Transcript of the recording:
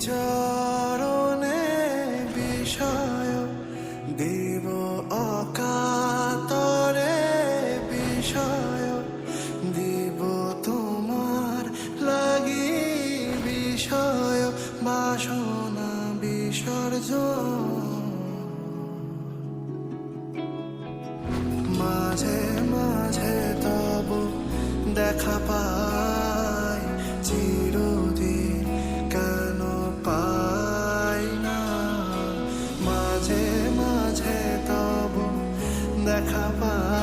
চরণে বিষয়, দেব অকাতরে বিষয়, দেব তোমার লাগি বিষয়, বাসনা বিসর্জন। মাঝে মাঝে তব দেখা পা far